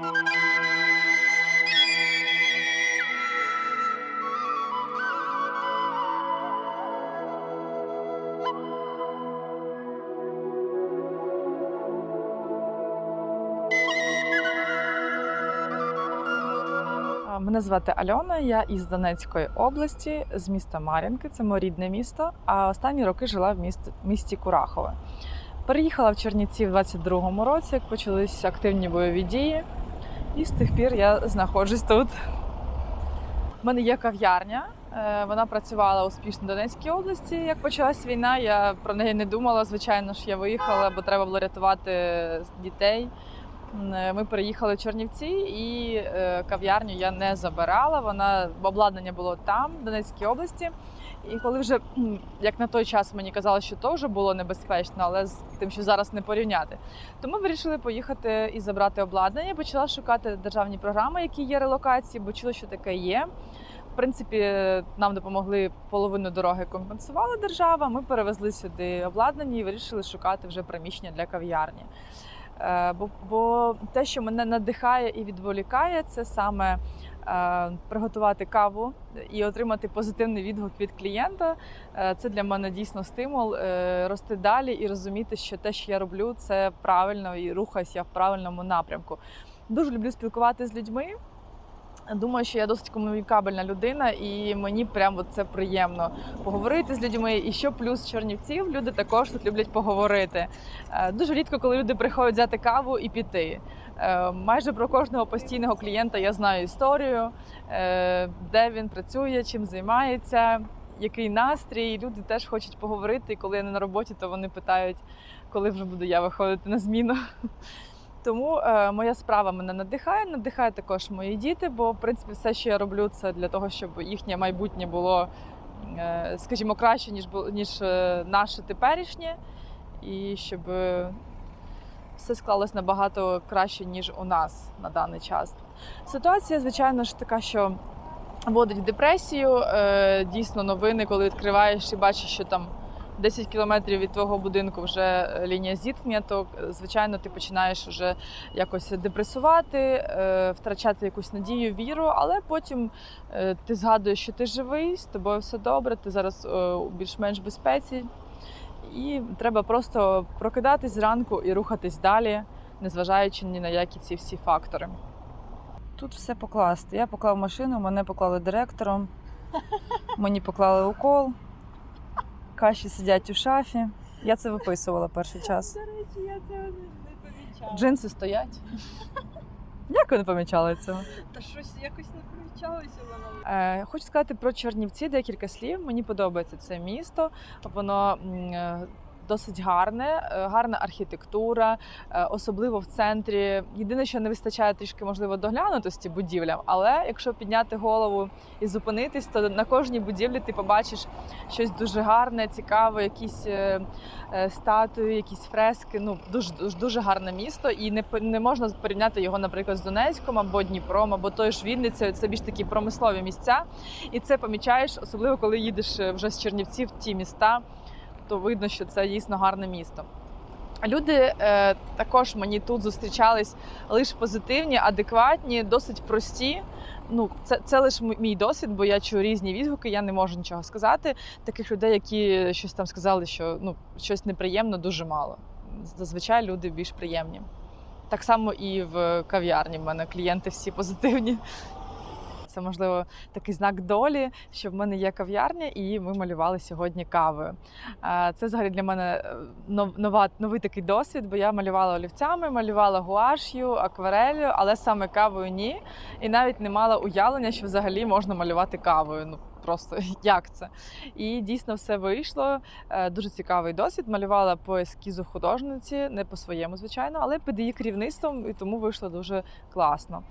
Мене звати Альона, я із Донецької області, з міста Мар'їнки, це моє рідне місто. А останні роки жила в місті, місті Курахове. Переїхала в Чернівці в 22-му році, як почалися активні бойові дії, і з тих пір я знаходжусь тут. У мене є кав'ярня. е, Вона працювала успішно в Донецькій області. Як почалась війна, я про неї не думала. Звичайно ж, я виїхала, бо треба було рятувати дітей. М, Ми переїхали в Чернівці, і е, кав'ярню я не забирала. Вона обладнання було там, в Донецькій області. І коли вже як на той час мені казали, що то вже було небезпечно, але з тим, що зараз не порівняти, то ми вирішили поїхати і забрати обладнання. Почала шукати державні програми, які є релокації, бо чула, що таке є. В принципі, нам допомогли половину дороги компенсувала держава. Ми перевезли сюди обладнання і вирішили шукати вже приміщення для кав'ярні. Е, Бо, бо те, що мене надихає і відволікає, це саме е, приготувати каву і отримати позитивний відгук від клієнта. Е, Це для мене дійсно стимул рости далі і розуміти, що те, що я роблю, це правильно і рухаюся в правильному напрямку. Дуже люблю спілкуватися з людьми. Думаю, що я досить комунікабельна людина, і мені прямо це приємно поговорити з людьми. І що плюс Чернівців, люди також тут люблять поговорити. Е, Дуже рідко, коли люди приходять взяти каву і піти. Е, Майже про кожного постійного клієнта я знаю історію, е, де він працює, чим займається, який настрій. Люди теж хочуть поговорити. І коли я не на роботі, то вони питають, коли вже буду я виходити на зміну. Тому е, моя справа мене надихає, надихає також мої діти, бо в принципі все, що я роблю, це для того, щоб їхнє майбутнє було, е, скажімо, краще, ніж ніж е, наше теперішнє, і щоб все склалось набагато краще, ніж у нас на даний час. Ситуація, звичайно ж, така, що вводить в депресію. Е, Дійсно, новини, коли відкриваєш і бачиш, що там 10 кілометрів від твого будинку вже е, лінія зіткнення, то е, звичайно ти починаєш вже якось депресувати, е, втрачати якусь надію, віру, але потім ти згадуєш, що ти живий, з тобою все добре, ти зараз більш-менш безпеці. І треба просто прокидатись зранку і рухатись далі, незважаючи ні на які ці всі фактори. Тут все покласти. Я поклав машину, мене поклали директором, мені поклали укол, каші сидять у шафі. Я це виписувала перший час. До речі, я цього не, не помічала. Джинси стоять. Як ви не помічали цього? Та щось якось не помічалося воно. Е, хочу сказати про Чернівці декілька слів. Мені подобається це місто. Воно е, досить гарне, е, гарна архітектура, е, особливо в центрі. Єдине, що не вистачає трішки, можливо, доглянутості будівлям, але якщо підняти голову і зупинитись, то на кожній будівлі ти побачиш щось дуже гарне, цікаве, якісь е, статуї, якісь фрески. Ну дуже дуже, дуже гарне місто, і не не можна порівняти його, наприклад, з Донецьком або Дніпром, або той ж Вінницею. Це більш такі промислові місця. І це помічаєш, особливо коли їдеш вже з Чернівців в ті міста, то видно, що це дійсно гарне місто. Люди е, також мені тут зустрічались лише позитивні, адекватні, досить прості. Ну, це, це лише мій досвід, бо я чую різні відгуки, я не можу нічого сказати. Таких людей, які щось там сказали, що ну, щось неприємно, дуже мало. Зазвичай люди більш приємні. Так само і в кав'ярні. В мене клієнти всі позитивні. Це можливо такий знак долі, що в мене є кав'ярня, і ми малювали сьогодні кавою. Це взагалі для мене е, нова, новий такий досвід, бо я малювала олівцями, малювала гуаш'ю, акварелью, але саме кавою ні. І навіть не мала уявлення, що взагалі можна малювати кавою. Ну просто як це? І дійсно все вийшло. Е, Дуже цікавий досвід. Малювала по ескізу художниці, не по своєму, звичайно, але під її керівництвом, і тому вийшло дуже класно.